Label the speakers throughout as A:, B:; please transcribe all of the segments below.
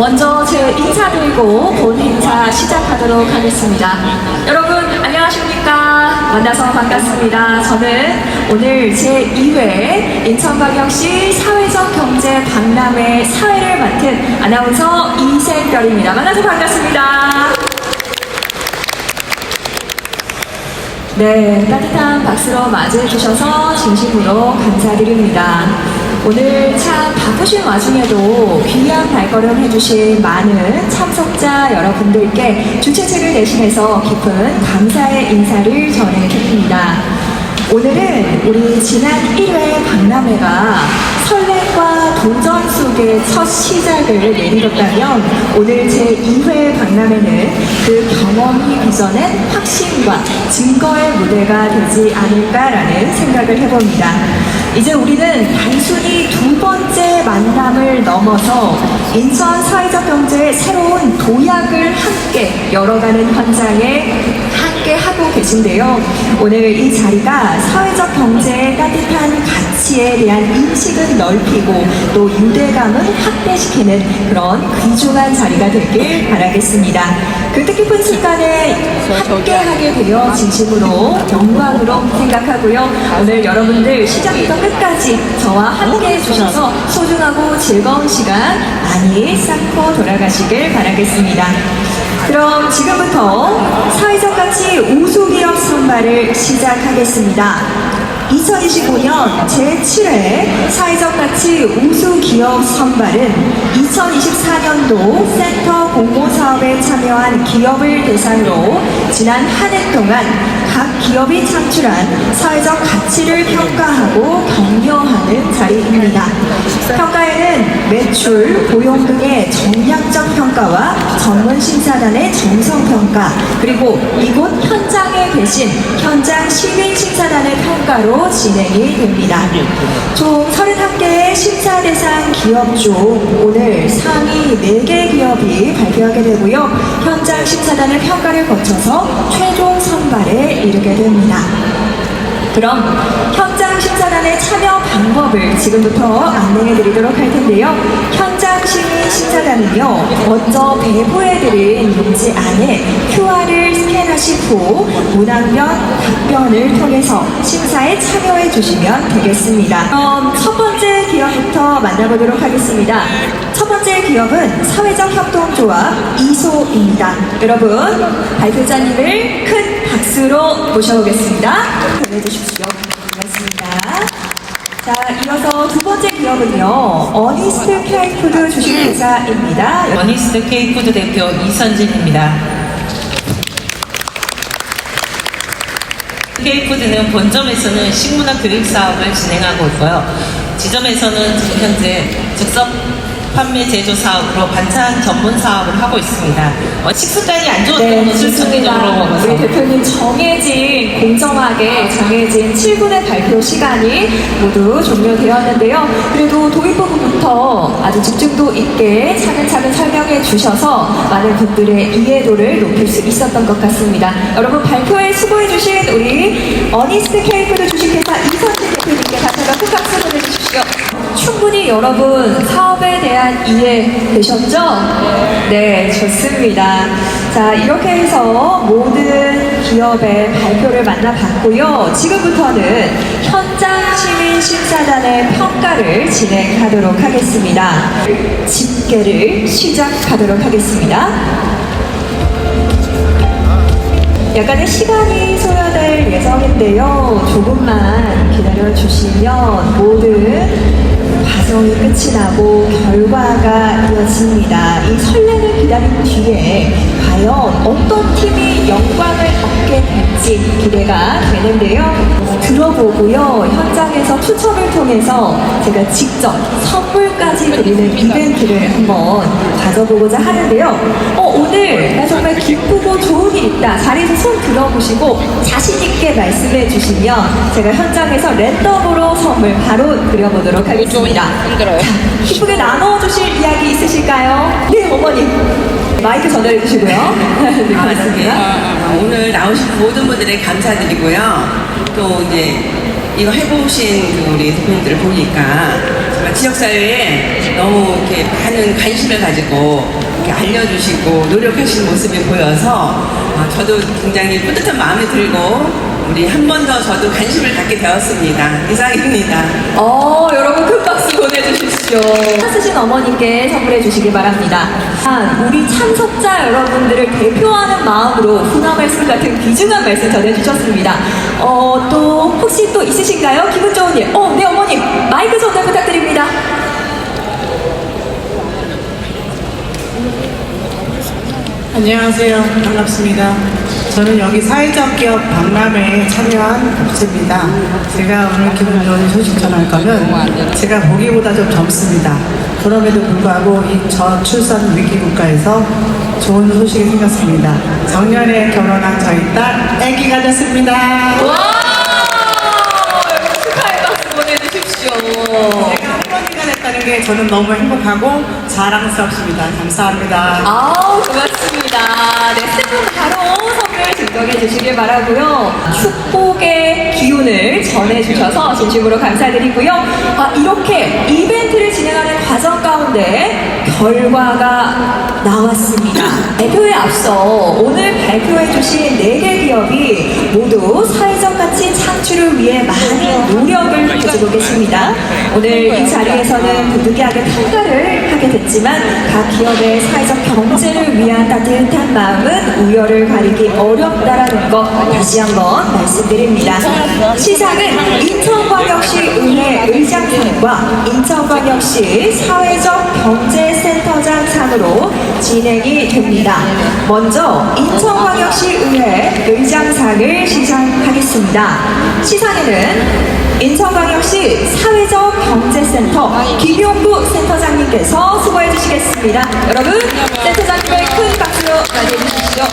A: 먼저 제 인사드리고 본 행사 시작하도록 하겠습니다. 여러분 안녕하십니까? 만나서 반갑습니다. 저는 오늘 제 2회 인천광역시 사회적 경제 박람회 사회를 맡은 아나운서 이생별입니다. 만나서 반갑습니다. 네, 따뜻한 박수로 맞이해 주셔서 진심으로 감사드립니다. 오늘 참 바쁘신 와중에도 귀한 발걸음 해주신 많은 참석자 여러분들께 주최측을 대신해서 깊은 감사의 인사를 전해드립니다. 오늘은 우리 지난 1회 박람회가 설렘과 도전 속의 첫 시작을 내밀었다면 오늘 제2회 박람회는 그 경험이 빚어낸 확신과 증거의 무대가 되지 않을까라는 생각을 해봅니다. 이제 우리는 단순히 두 번째 만남을 넘어서 인천 사회적 경제의 새로운 도약을 함께 열어가는 현장에 함께 하고 계신데요. 오늘 이 자리가 사회적 경제의 따뜻한 가치에 대한 인식을 넓히고 또 유대감을 확대시키는 그런 귀중한 자리가 되길 바라겠습니다. 그 뜻깊은 순간에 함께하게 되어 진심으로 영광으로 생각하고요. 오늘 여러분들 시작부터 끝까지 저와 함께 해주셔서 소중하고 즐거운 시간 많이 쌓고 돌아가시길 바라겠습니다. 그럼 지금부터 사회적 가치 우수기업 선발을 시작하겠습니다. 2025년 제7회 사회적 가치 우수기업 선발은 2024년도 센터 공모사업에 참여한 기업을 대상으로 지난 한 해 동안 각 기업이 창출한 사회적 가치를 평가하고 격려하는 자리입니다. 평가에는 매출, 고용 등의 정량적 평가와 전문 심사단의 정성 평가, 그리고 이곳 현장에 계신 현장 시민 심사단의 평가로 진행이 됩니다. 총 31개의 심사 대상 기업 중 오늘 상위 4개 기업이 발표하게 되고요. 현장 심사단의 평가를 거쳐서 최종 선발에 이르게 됩니다. 그럼 현장 심사단의 참여 방법을 지금부터 안내해 드리도록 할 텐데요. 현장 시민 심사단은요, 먼저 배부해드린 용지 안에 QR을 스캔하신 후 문학면 답변을 통해서 심사에 참여해 주시면 되겠습니다. 그럼 첫 번째 기업부터 만나보도록 하겠습니다. 첫 번째 기업은 사회적 협동조합 이소입니다. 여러분, 발표자님을 큰 박수로 모셔보겠습니다. 보내주십시오. 고맙습니다. 자, 이어서 두 번째 기업은요, 어니스트 케이푸드 주식회사입니다.
B: 어니스트 K푸드 대표 이선진입니다. K푸드는 본점에서는 식문화 교육 사업을 진행하고 있고요. 지점에서는 지금 현재 즉석 판매 제조 사업으로 반찬 전문 사업을 하고 있습니다. 어, 식습관이 안 좋았던
A: 네, 좋습니다.
B: 정기적으로 먹어서
A: 우리 대표님 정해진, 공정하게 정해진 7분의 발표 시간이 모두 종료되었는데요. 그래도 도입 부분부터 아주 집중도 있게 차근차근 설명해 주셔서 많은 분들의 이해도를 높일 수 있었던 것 같습니다. 여러분 발표에 수고해 주신 우리 어니스트 케이크드 주식회사 이선진 대표님께 다시 한번 큰 박수 보내주십시오. 충분히 여러분 사업에 대한 이해 되셨죠? 네, 좋습니다. 자, 이렇게 해서 모든 기업의 발표를 만나봤고요. 지금부터는 현장 시민 심사단의 평가를 진행하도록 하겠습니다. 집계를 시작하도록 하겠습니다. 약간의 시간이 소요될 예정인데요. 조금만 기다려 주시면 모든 과정이 끝이 나고 결과가 이어집니다. 이 설레는 기다림 뒤에 과연 어떤 팀이 영광을 얻게 될지 기대가 되는데요. 들어보고요. 현장에서 추첨을 통해서 제가 직접 선물까지 드리는 이벤트를 한번 가져보고자 하는데요. 어, 오늘 나 정말 기쁘고 좋은 일 있다. 자리에서 손 들어보시고 자신있게 말씀해 주시면 제가 현장에서 랜덤으로 선물 바로 드려보도록 하겠습니다.
B: 힘들어요.
A: 기쁘게 나눠 주실 이야기 있으실까요? 네, 어머니. 마이크 전달해 주시고요. 네,
C: 아,
A: 고맙습니다.
C: 아, 오늘 나오신 모든 분들에 감사드리고요. 또 이제 이거 해보신 그 우리 대표님들을 보니까 정말 지역사회에 너무 이렇게 많은 관심을 가지고 이렇게 알려주시고 노력하시는 모습이 보여서 어, 저도 굉장히 뿌듯한 마음이 들고 우리 한 번 더 저도 관심을 갖게 되었습니다. 이상입니다.
A: 어, 여러분 큰 박수 보내주십시오. 쓰신 어머님께 선물해 주시기 바랍니다. 아, 우리 참석자 여러분들을 대표하는 마음으로 훈화 말씀 같은 귀중한 말씀 전해주셨습니다. 어, 또 혹시 또 있으신가요? 기분 좋은 일. 어, 네 어머님 마이크 전달 부탁드립니다.
D: 안녕하세요. 반갑습니다. 저는 여기 사회적 기업 박람회에 참여한 업체입니다. 제가 오늘 기분 좋은 소식 전할 거는 제가 보기보다 좀 젊습니다. 그럼에도 불구하고 이 저출산 위기 국가에서 좋은 소식이 생겼습니다. 작년에 결혼한 저희 딸 아기 가졌습니다.
A: 와! 축하의 박수 보내주십시오.
D: 제가 할머니가 됐다는 게 저는 너무 행복하고 자랑스럽습니다. 감사합니다.
A: 아우 고 맙습니다. 네, 스프 바로 선물 증정해 주시길 바라고요. 축복의 기운을 전해주셔서 진심으로 감사드리고요. 아, 이렇게 이벤트를 진행하는 과정 가운데 결과가 나왔습니다. 발표에 앞서 오늘 발표해 주신 4개 기업이 모두 사회적 가치 창출을 위해 많은 노력을 가지고 계십니다. 오늘 이 자리에서는 부득이하게 평가를 하게 됐지만 각 기업의 사회적 경제를 위한 따뜻한 마음은 우열을 가리기 어렵다라는 것 다시 한번 말씀드립니다. 시상은 인천광역시 의회 의장상과 인천광역시 사회적 경제 센터장 상으로 진행이 됩니다. 먼저 인천광역시 의회 의장상을 시상하겠습니다. 시상에는 인천광역시 사회적 경제센터 김용구 센터장님께서 수고해 주시겠습니다. 여러분, 센터장님의 큰 박수로 맞이해 주십시오.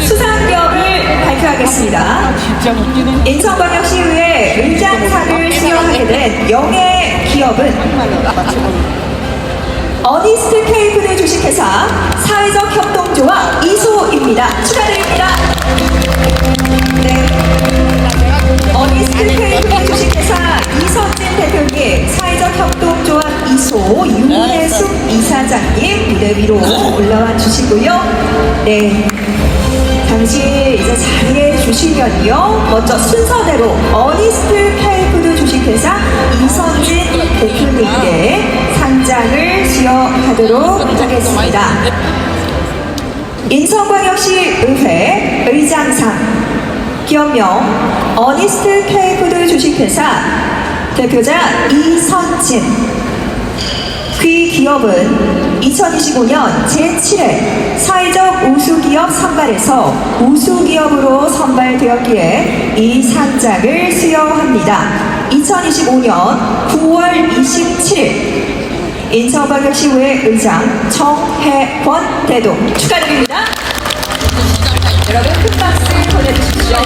A: 수상기업을 발표하겠습니다. 인천광역시의회 의장상을 수여하게 된 영예 기업은 어니스트 케이프드 주식회사 사회적 협동조합 이소입니다. 축하드립니다. 네. 어니스트 케이프드 주식회사 이선진 대표님, 사회적 협동조합 이소 윤혜숙 이사장님 무대 위로 올라와 주시고요. 네. 당시 이제 자리해 주시면요. 먼저 순서대로 어니스트 케이프드 주식회사 이선진 대표님께 상장을 수여하도록 하겠습니다. 인천광역시 의회 의장상 기업명 어니스트 케이푸드 주식회사 대표자 이선진 그 기업은 2025년 제7회 사회적 우수기업 선발에서 우수기업으로 선발되었기에 이 상장을 수여합니다. 2025년 9월 27일 인천광역시의회 의장 정혜권 대동 축하드립니다. 여러분 큰 박수 보내주십시오.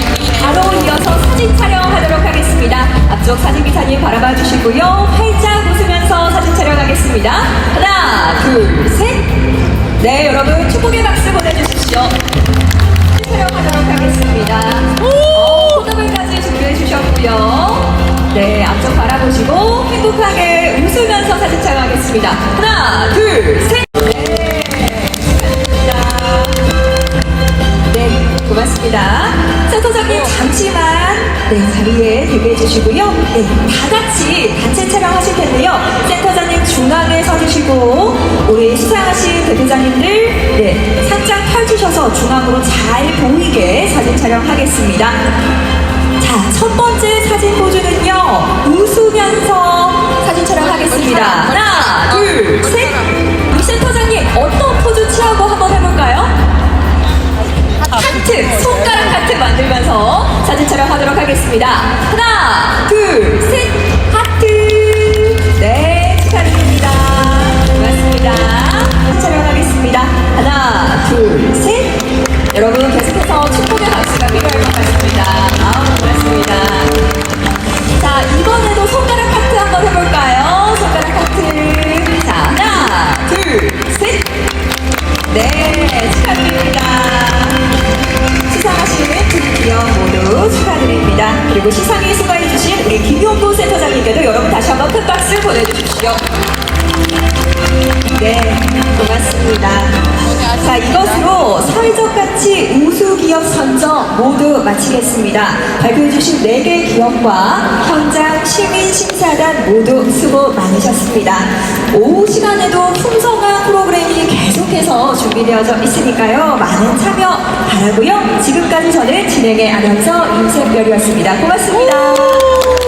A: 바로 이어서 사진 촬영하도록 하겠습니다. 앞쪽 사진 기사님 바라봐 주시고요. 활짝 웃으면서 사진 촬영하겠습니다. 하나, 둘, 하겠습니다. 하나, 둘, 셋. 네, 축하드립니다. 네, 고맙습니다. 센터장님 잠시만 네, 자리에 대기해 주시고요. 네, 다 같이 단체 촬영하실 텐데요. 센터장님 중앙에 서주시고 우리 수상하신 대표자님들 네, 상장 펼주셔서 중앙으로 잘 보이게 사진 촬영하겠습니다. 자, 첫 번째 사진 포즈는 하겠습니다. 하나, 둘, 박수 보내주십시오. 네, 고맙습니다. 자, 이것으로 사회적 가치 우수 기업 선정 모두 마치겠습니다. 발표해주신 4개 기업과 현장 시민 심사단 모두 수고 많으셨습니다. 오후 시간에도 풍성한 프로그램이 계속해서 준비되어져 있으니까요. 많은 참여 바라고요. 지금까지 저는 진행의 아나운서 임샘별이었습니다. 고맙습니다.